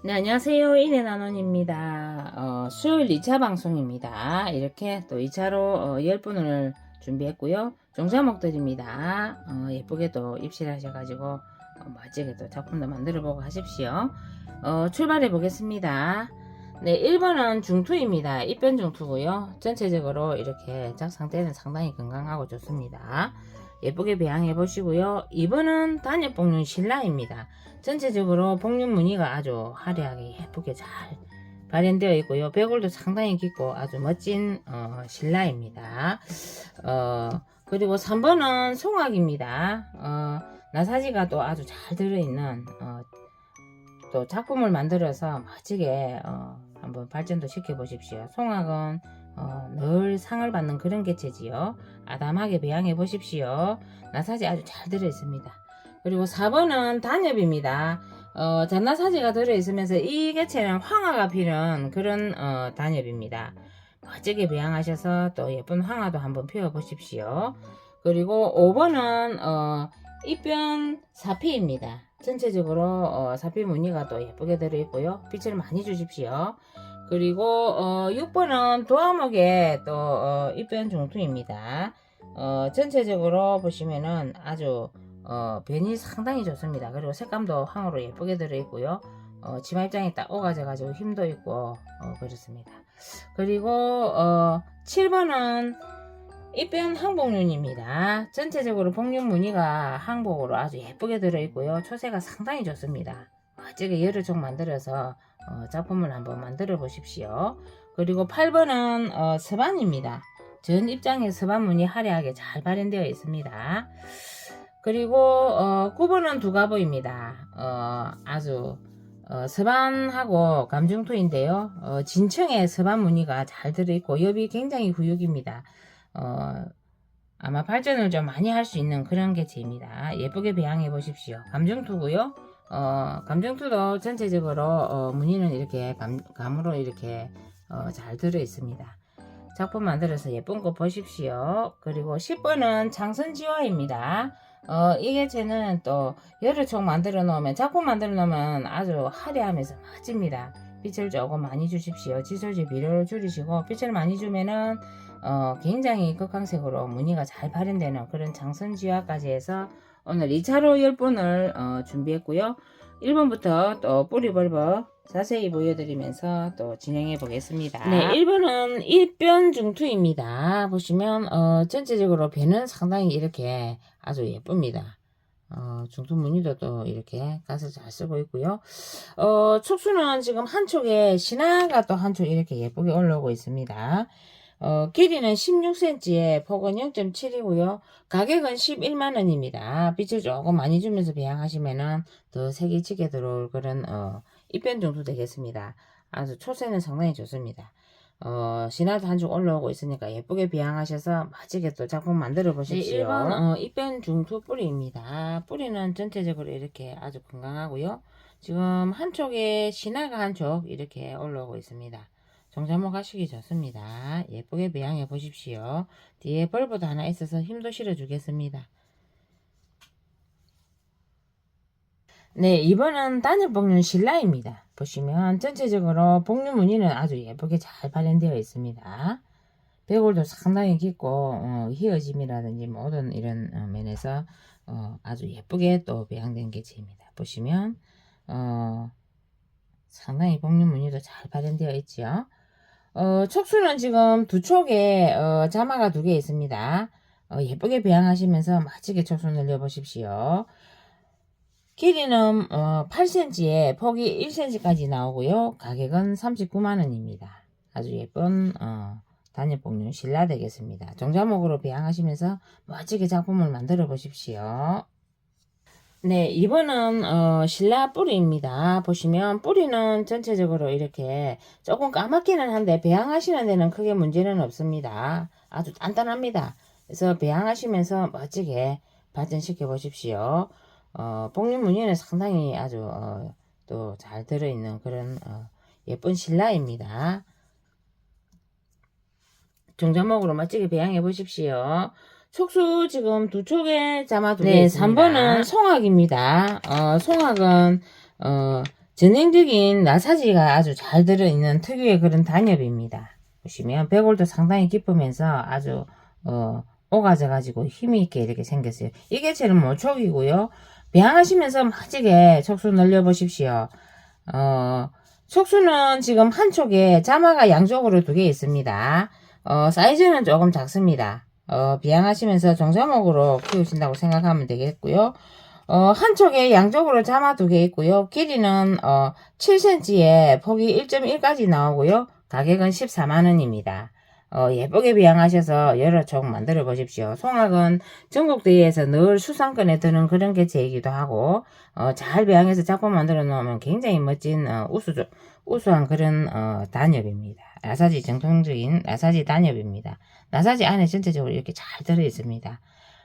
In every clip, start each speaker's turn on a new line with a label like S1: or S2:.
S1: 네, 안녕하세요. 이내나논입니다. 어, 수요일 2차 방송입니다. 이렇게 또 2차로 어, 10분을 준비했고요. 종자목들입니다. 어, 예쁘게 또 입실하셔가지고 어, 멋지게 또 작품도 만들어보고 하십시오. 어, 출발해 보겠습니다. 네, 1번은 중투입니다. 입변 중투고요. 전체적으로 이렇게 작 상태는 상당히 건강하고 좋습니다. 예쁘게 배양해 보시고요. 2번은 단엽 복륜 신라입니다. 전체적으로 복륜 무늬가 아주 화려하게 예쁘게 잘 발현되어 있고요. 배골도 상당히 깊고 아주 멋진 어, 신라입니다. 어, 그리고 3번은 송악입니다. 어, 나사지가 또 아주 잘 들어있는 어, 또 작품을 만들어서 멋지게 어, 한번 발전도 시켜 보십시오. 송악은 어, 늘 상을 받는 그런 개체지요. 아담하게 배양해 보십시오. 나사지 아주 잘 들어 있습니다. 그리고 4번은 단엽입니다. 어, 잔나사지가 들어있으면서 이 개체는 황화가 필요한 그런 어, 단엽입니다. 멋지게 배양하셔서 또 예쁜 황화도 한번 피워보십시오. 그리고 5번은 어, 입변 사피입니다. 전체적으로 어, 사피 무늬가 또 예쁘게 들어있고요. 빛을 많이 주십시오. 그리고 어, 6번은 도화목의 또 어, 입변 중투입니다. 어, 전체적으로 보시면은 아주 어, 변이 상당히 좋습니다. 그리고 색감도 황으로 예쁘게 들어있고요. 어, 치마 입장에 딱 오가져가지고 힘도 있고 어, 그렇습니다. 그리고 어, 7번은 입변 항복륜입니다. 전체적으로 복륜 무늬가 항복으로 아주 예쁘게 들어있고요. 초세가 상당히 좋습니다. 멋지게 열을 좀 만들어서 어, 작품을 한번 만들어 보십시오. 그리고 8번은 어, 서반입니다. 전 입장에 서반 무늬 화려하게 잘 발현되어 있습니다. 그리고 어, 9번은 두가보입니다. 어, 아주 어, 서반하고 감중토인데요. 어, 진층에 서반 무늬가 잘 들어있고 엽이 굉장히 후육입니다. 어, 아마 발전을 좀 많이 할 수 있는 그런 개체입니다. 예쁘게 배양해 보십시오. 감중토고요. 어, 감정투도 전체적으로 어, 무늬는 이렇게 감, 감으로 이렇게 어, 잘 들어 있습니다. 작품 만들어서 예쁜 거 보십시오. 그리고 10번은 장선지화입니다. 어, 이 개체는 또 열흘총 만들어 놓으면 작품 만들어 놓으면 아주 화려하면서 멋집니다. 빛을 조금 많이 주십시오. 지소지 비료를 줄이시고 빛을 많이 주면은 어, 굉장히 극강색으로 무늬가 잘 발현되는 그런 장선지화까지 해서 오늘 2차로 10분을 어, 준비했고요. 1번부터 또 뿌리 벌버 자세히 보여드리면서 또 진행해 보겠습니다. 네, 1번은 일변 중투입니다. 보시면 어, 전체적으로 배는 상당히 이렇게 아주 예쁩니다. 어, 중투 무늬도 또 이렇게 가서 잘 쓰고 있고요. 어, 촉수는 지금 한쪽에 신화가 또 한쪽 이렇게 예쁘게 올라오고 있습니다. 어, 길이는 16cm에 폭은 0.7이고요. 가격은 11만원입니다. 빛을 조금 많이 주면서 배양하시면은 더 색이 짙게 들어올 그런, 어, 입변 정도 되겠습니다. 아주 초세는 상당히 좋습니다. 어, 신화도 한쪽 올라오고 있으니까 예쁘게 배양하셔서 멋지게 또 작품 만들어 보십시오. 네, 1번, 어, 입변 중투 뿌리입니다. 뿌리는 전체적으로 이렇게 아주 건강하고요. 지금 한쪽에 신화가 한쪽 이렇게 올라오고 있습니다. 정자목 하시기 좋습니다. 예쁘게 배양해 보십시오. 뒤에 벌브도 하나 있어서 힘도 실어 주겠습니다. 네, 이번은 단일 복륜 신라입니다. 보시면 전체적으로 복륜 무늬는 아주 예쁘게 잘 발현되어 있습니다. 배골도 상당히 깊고 어, 휘어짐이라든지 모든 이런 어, 면에서 어, 아주 예쁘게 또 배양된 개체입니다. 보시면 어, 상당히 복륜 무늬도 잘 발현되어 있죠. 어, 촉수는 지금 두 촉에 어, 자마가 두 개 있습니다. 어, 예쁘게 배양하시면서 멋지게 촉수 늘려보십시오. 길이는 어, 8cm에 폭이 1cm까지 나오고요. 가격은 39만원입니다. 아주 예쁜 어, 단엽복륜 신라 되겠습니다. 정자목으로 배양하시면서 멋지게 작품을 만들어 보십시오. 네, 이번은 어, 신라 뿌리입니다. 보시면 뿌리는 전체적으로 이렇게 조금 까맣기는 한데 배양하시는 데는 크게 문제는 없습니다. 아주 단단합니다. 그래서 배양하시면서 멋지게 발전시켜 보십시오. 어, 복륜 무늬는 상당히 아주 어, 또 잘 들어있는 그런 어, 예쁜 신라입니다. 종자목으로 멋지게 배양해 보십시오. 촉수 지금 두 촉에 두개 네, 있습니다. 3번은 송악입니다. 어, 송악은 어, 전형적인 나사지가 아주 잘 들어있는 특유의 그런 단엽입니다. 보시면 백골도 상당히 깊으면서 아주 어, 오가져 가지고 힘이 있게 이렇게 생겼어요. 이 개체는 모촉이고요. 배양하시면서 멋지게 촉수 늘려 보십시오. 어, 촉수는 지금 한쪽에 자마가 양쪽으로 두 개 있습니다. 어, 사이즈는 조금 작습니다. 어, 비양하시면서 정자목으로 키우신다고 생각하면 되겠고요. 어, 한쪽에 양쪽으로 자마 두 개 있고요. 길이는 어, 7cm에 폭이 1.1까지 나오고요. 가격은 14만원입니다. 어, 예쁘게 비양하셔서 여러 촉 만들어 보십시오. 송악은 전국대회에서 늘 수상권에 드는 그런 개체이기도 하고, 어, 잘 비양해서 작품 만들어 놓으면 굉장히 멋진, 어, 우수, 우수한 그런, 어, 단엽입니다. 나사지 정통적인 나사지 단엽입니다. 나사지 안에 전체적으로 이렇게 잘 들어 있습니다.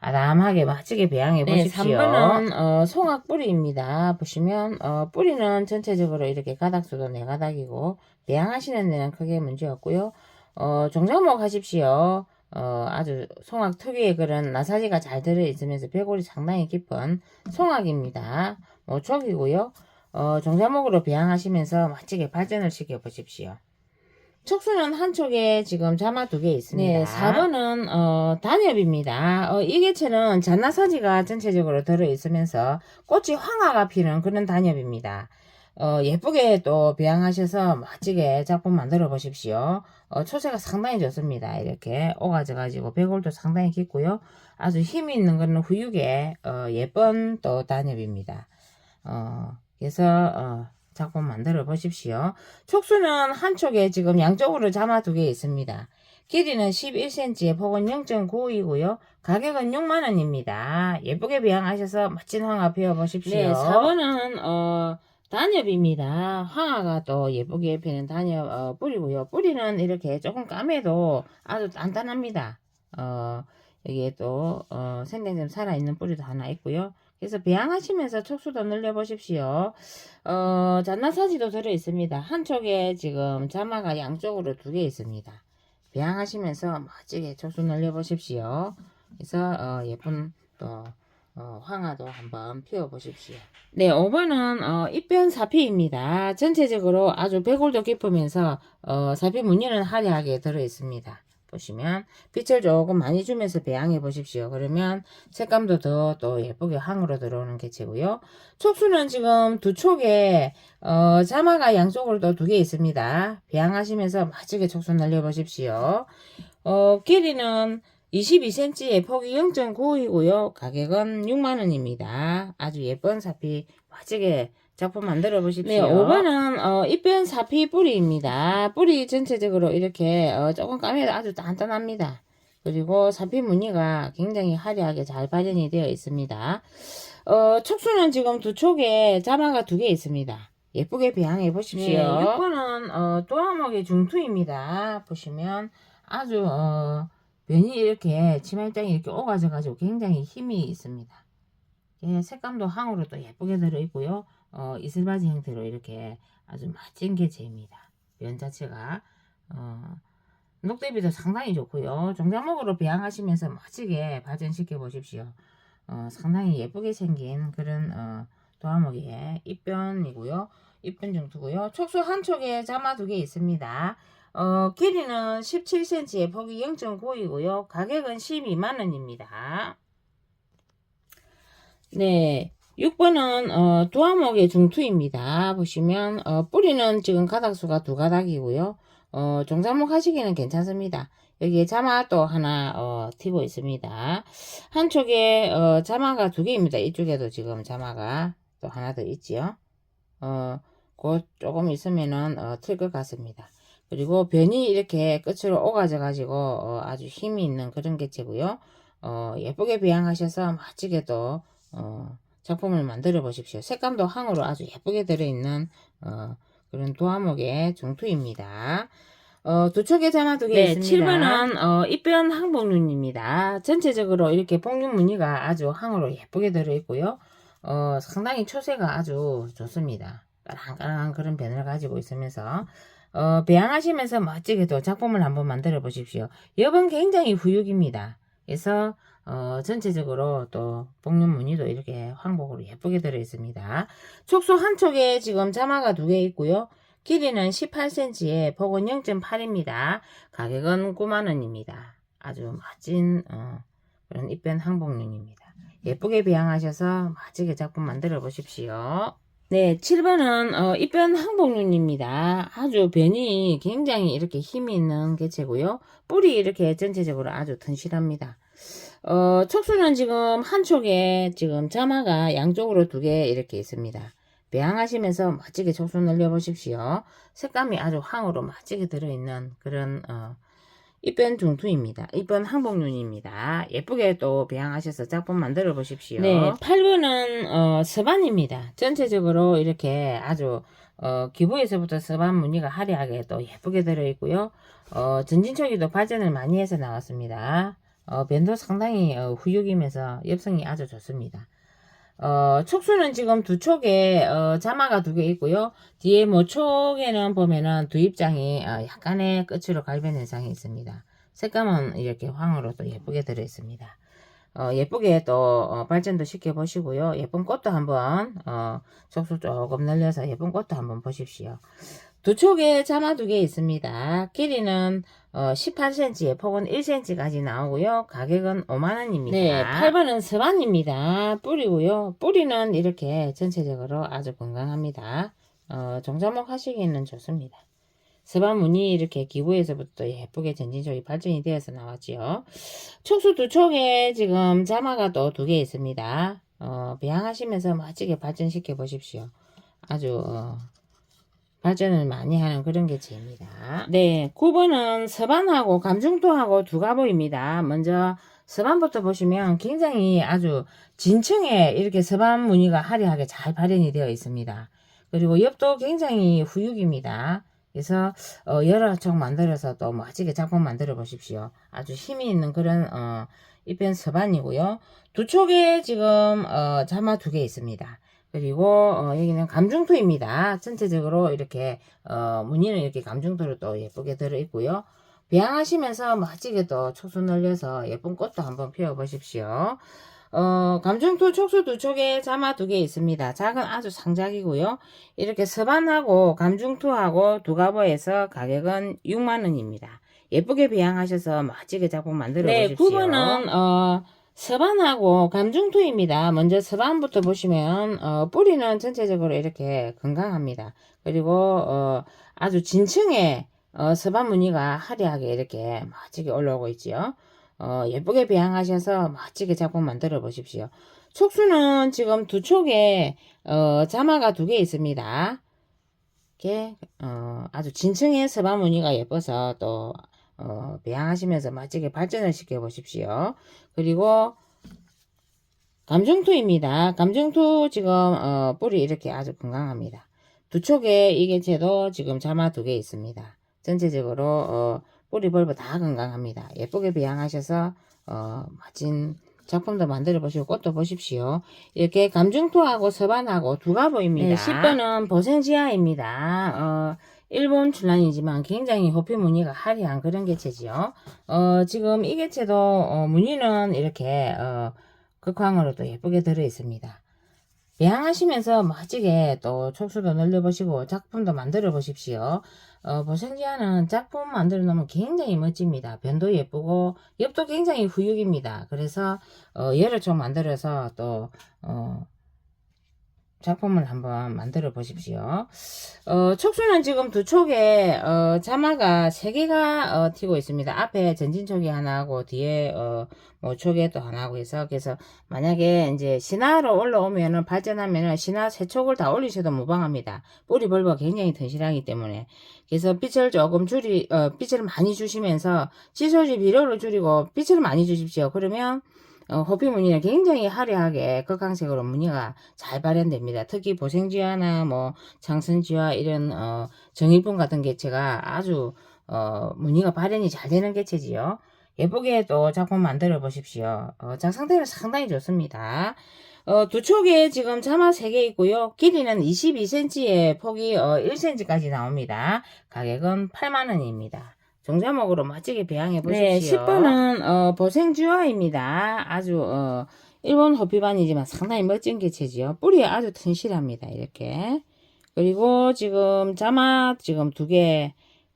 S1: 아담하게 멋지게 배양해
S2: 네,
S1: 보십시오. 3번은 어, 송악 뿌리입니다. 보시면 어, 뿌리는 전체적으로 이렇게 가닥수도 네 가닥이고 배양하시는 데는 크게 문제 없고요. 어, 종자목 하십시오. 어, 아주 송악 특유의 그런 나사지가 잘 들어 있으면서 배골이 상당히 깊은 송악입니다. 모촉이고요. 어, 종자목으로 배양하시면서 멋지게 발전을 시켜 보십시오. 촉수는 한쪽에 지금 자마 두 개 있습니다.
S2: 네,
S1: 4번은 어, 단엽입니다. 어, 이 개체는 잔나사지가 전체적으로 들어 있으면서 꽃이 황화가 피는 그런 단엽입니다. 어, 예쁘게 또 배양하셔서 멋지게 작품 만들어 보십시오. 어, 초세가 상당히 좋습니다. 이렇게 오가져 가지고 배골도 상당히 깊고요. 아주 힘이 있는 그런 후육의 어, 예쁜 또 단엽입니다. 어, 그래서 어, 작품 만들어 보십시오. 촉수는 한쪽에 지금 양쪽으로 자마 두 개 있습니다. 길이는 11cm에 폭은 0.9이고요. 가격은 6만원입니다. 예쁘게 배양하셔서 멋진 황화 피워보십시오.
S2: 네,
S1: 4번은 어, 단엽입니다. 황화가 또 예쁘게 피는 단엽 어, 뿌리고요. 뿌리는 이렇게 조금 까매도 아주 단단합니다. 어, 여기에 또 어, 생명점 살아있는 뿌리도 하나 있고요. 그래서 배양하시면서 촉수도 늘려보십시오. 어, 잔나사지도 들어 있습니다. 한쪽에 지금 자마가 양쪽으로 두 개 있습니다. 배양하시면서 멋지게 촉수 늘려보십시오. 그래서 어, 예쁜 또 어, 황화도 한번 피워보십시오. 네, 5번은 어, 입변 사피입니다. 전체적으로 아주 배골도 깊으면서 어, 사피 무늬는 화려하게 들어 있습니다. 보시면 빛을 조금 많이 주면서 배양해 보십시오. 그러면 색감도 더 또 예쁘게 항으로 들어오는 개체고요. 촉수는 지금 두 촉에 어, 자마가 양쪽으로 또 두 개 있습니다. 배양하시면서 멋지게 촉수 날려 보십시오. 어, 길이는 22cm에 폭이 0.9이고요. 가격은 6만원입니다. 아주 예쁜 사피 멋지게 작품 만들어 보십시오. 네, 5번은 어, 입변 사피 뿌리입니다. 뿌리 전체적으로 이렇게 어, 조금 까매도 아주 단단합니다. 그리고 사피 무늬가 굉장히 화려하게 잘 발현이 되어 있습니다. 어, 촉수는 지금 두 촉에 자마가 두 개 있습니다. 예쁘게 배양해 보십시오.
S2: 네,
S1: 6번은 어, 또하목의 중투입니다. 보시면 아주 어, 면이 이렇게 치마입장이 이렇게 오가져 가지고 굉장히 힘이 있습니다. 예, 색감도 항으로 또 예쁘게 들어있고요. 어, 이슬바지 형태로 이렇게 아주 멋진 개체입니다. 면 자체가 어, 녹대비도 상당히 좋고요. 종자목으로 배양하시면서 멋지게 발전시켜 보십시오. 어, 상당히 예쁘게 생긴 그런 어, 도화목의 입변이고요. 입변 정도고요. 촉수 한 촉에 자마 두 개 있습니다. 어, 길이는 17cm에 폭이 0.9이고요. 가격은 12만원입니다. 네. 6번은 어, 두화목의 중투입니다. 보시면 어, 뿌리는 지금 가닥수가 두 가닥이고요. 어, 종자목 하시기는 괜찮습니다. 여기에 자마 또 하나 어, 튀고 있습니다. 한쪽에 어, 자마가 두 개입니다. 이쪽에도 지금 자마가 또 하나 더 있지요. 어, 곧 조금 있으면은 어, 틀것 같습니다. 그리고 변이 이렇게 끝으로 오가져 가지고 어, 아주 힘이 있는 그런 개체고요. 어, 예쁘게 배양하셔서 멋지게 또 어, 작품을 만들어 보십시오. 색감도 항으로 아주 예쁘게 들어있는 어, 그런 도화목의 중투입니다. 어, 두 촉의 자마 두개
S2: 네,
S1: 있습니다. 7번은 어, 입변 항복륜입니다. 전체적으로 이렇게 복륜 무늬가 아주 항으로 예쁘게 들어있고요. 어, 상당히 초세가 아주 좋습니다. 까랑까랑한 그런 변을 가지고 있으면서 어, 배양하시면서 멋지게 또 작품을 한번 만들어 보십시오. 여번 굉장히 후육입니다. 그래서 어, 전체적으로 또 복륜 무늬도 이렇게 황복으로 예쁘게 들어 있습니다. 촉수 한쪽에 지금 자마가 두 개 있고요. 길이는 18cm에 폭은 0.8입니다. 가격은 9만원입니다. 아주 멋진 어, 그런 입변 항복륜입니다. 예쁘게 배양하셔서 멋지게 작품 만들어 보십시오. 네, 7번은 어, 입변 항복륜입니다. 아주 변이 굉장히 이렇게 힘이 있는 개체고요. 뿌리 이렇게 전체적으로 아주 튼실합니다. 어, 촉수는 지금 한쪽에 지금 자마가 양쪽으로 두 개 이렇게 있습니다. 배양하시면서 멋지게 촉수 늘려보십시오. 색감이 아주 황으로 멋지게 들어있는 그런 어, 입변 중투입니다. 입변 항복륜입니다. 예쁘게 또 배양하셔서 작품 만들어 보십시오. 네, 8번은 어, 서반입니다. 전체적으로 이렇게 아주 어, 기부에서부터 서반 무늬가 화려하게 또 예쁘게 들어있고요. 어, 전진초기도 발전을 많이 해서 나왔습니다. 어, 변도 상당히 어, 후육이면서 엽성이 아주 좋습니다. 어, 촉수는 지금 두 촉에 어, 자마가 두 개 있고요. 뒤에 뭐 촉에는 보면은 두 입장이 어, 약간의 끝으로 갈변 현상이 있습니다. 색감은 이렇게 황으로 또 예쁘게 들어 있습니다. 어, 예쁘게 또 어, 발전도 시켜 보시고요. 예쁜 꽃도 한번 어, 촉수 조금 늘려서 예쁜 꽃도 한번 보십시오. 두 촉에 자마 두 개 있습니다. 길이는 어, 18cm에 폭은 1cm까지 나오고요. 가격은 5만원입니다. 네, 8번은 서반입니다. 뿌리고요. 뿌리는 이렇게 전체적으로 아주 건강합니다. 어, 종자목 하시기에는 좋습니다. 서반 무늬 이렇게 기부에서부터 예쁘게 전진적이 발전이 되어서 나왔지요. 촉수 두 촉에 지금 자마가 또 두 개 있습니다. 어, 배양하시면서 멋지게 발전시켜 보십시오. 아주 어, 발전을 많이 하는 그런 개체입니다. 네, 9번은 서반하고 감중토하고 두 가보입니다. 먼저 서반부터 보시면 굉장히 아주 진층에 이렇게 서반 무늬가 화려하게 잘 발현이 되어 있습니다. 그리고 옆도 굉장히 후육입니다. 그래서 어, 여러 쪽 만들어서 또 멋지게 작품 만들어 보십시오. 아주 힘이 있는 그런 어, 입변 서반이고요. 두 촉에 지금 어, 자마 두 개 있습니다. 그리고 어, 여기는 감중토입니다. 전체적으로 이렇게 어, 무늬는 이렇게 감중토로 또 예쁘게 들어 있고요. 배양하시면서 멋지게 또 촉수 늘려서 예쁜 꽃도 한번 피워 보십시오. 어, 감중토 촉수 두 촉에 자마 두 개 있습니다. 작은 아주 상작이고요. 이렇게 서반하고 감중토하고 두 가보에서 가격은 6만원입니다. 예쁘게 배양하셔서 멋지게 작품 만들어
S2: 네,
S1: 보십시오.
S2: 9번은,
S1: 어, 서반하고 감중토입니다. 먼저 서반부터 보시면 어, 뿌리는 전체적으로 이렇게 건강합니다. 그리고 어, 아주 진층에 어, 서반 무늬가 화려하게 이렇게 멋지게 올라오고 있지요. 어, 예쁘게 배양하셔서 멋지게 작품 만들어 보십시오. 촉수는 지금 두 촉에 어, 자마가 두 개 있습니다. 이렇게 어, 아주 진층의 서반 무늬가 예뻐서 또 어, 배양하시면서 멋지게 발전을 시켜 보십시오. 그리고 감중토입니다. 감중토 지금 어, 뿌리 이렇게 아주 건강합니다. 두 촉에 이 개체도 지금 자마 두 개 있습니다. 전체적으로 어, 뿌리 벌브 다 건강합니다. 예쁘게 배양하셔서 어, 멋진 작품도 만들어 보시고 꽃도 보십시오. 이렇게 감중토하고 서반하고 두 가 보입니다.
S2: 네,
S1: 10번은 보생지아입니다. 어, 일본 출란이지만 굉장히 호피 무늬가 화려한 그런 개체지요. 어, 지금 이 개체도 어, 무늬는 이렇게 어, 극황으로 또 예쁘게 들어 있습니다. 배양하시면서 멋지게 또 촉수도 늘려보시고 작품도 만들어 보십시오. 어, 보생지아는 작품 만들어 놓으면 굉장히 멋집니다. 변도 예쁘고 옆도 굉장히 후육입니다. 그래서 어, 여러 쪽 만들어서 또 어, 작품을 한번 만들어 보십시오. 어, 촉수는 지금 두 촉에 어, 자마가 세 개가 어, 튀고 있습니다. 앞에 전진 촉이 하나 하고 뒤에 어, 뭐 촉에 또 하나 하고 해서 그래서 만약에 이제 신화로 올라오면은 발전하면은 신화 세 촉을 다 올리셔도 무방합니다. 뿌리 벌브가 굉장히 튼실하기 때문에 그래서 빛을 조금 줄이 어, 빛을 많이 주시면서 지소지 비료를 줄이고 빛을 많이 주십시오. 그러면 어, 호피 무늬는 굉장히 화려하게 극강색으로 무늬가 잘 발현됩니다. 특히 보생지화나 뭐 장선지화 이런 어, 정일분 같은 개체가 아주 어, 무늬가 발현이 잘 되는 개체지요. 예쁘게 또 작품 만들어 보십시오. 어, 작 상태는 상당히 좋습니다. 어, 두 촉에 지금 자마 3개 있고요. 길이는 22cm에 폭이 어, 1cm까지 나옵니다. 가격은 8만원입니다. 종자목으로 멋지게 배양해
S2: 네,
S1: 보십시오.
S2: 10번은,
S1: 어, 보생주화입니다. 아주 어, 일본 호피반이지만 상당히 멋진 개체지요. 뿌리 아주 튼실합니다. 이렇게. 그리고 지금 자막 지금 두 개,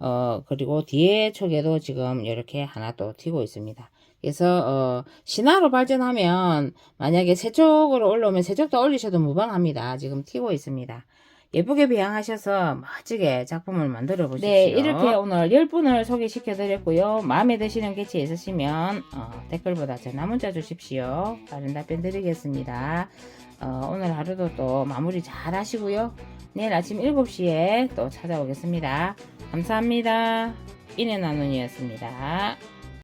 S1: 어, 그리고 뒤에 촉에도 지금 이렇게 하나 또 튀고 있습니다. 그래서, 어, 신화로 발전하면 만약에 세쪽으로 올라오면 세쪽도 올리셔도 무방합니다. 지금 튀고 있습니다. 예쁘게 배양하셔서 멋지게 작품을 만들어 보십시오.
S2: 네, 이렇게 오늘 10분을 소개시켜 드렸고요. 마음에 드시는 개체 있으시면 어, 댓글보다 전화 문자 주십시오. 다른 답변 드리겠습니다. 어, 오늘 하루도 또 마무리 잘 하시고요. 내일 아침 7시에 또 찾아오겠습니다. 감사합니다. 인해 나눈이었습니다.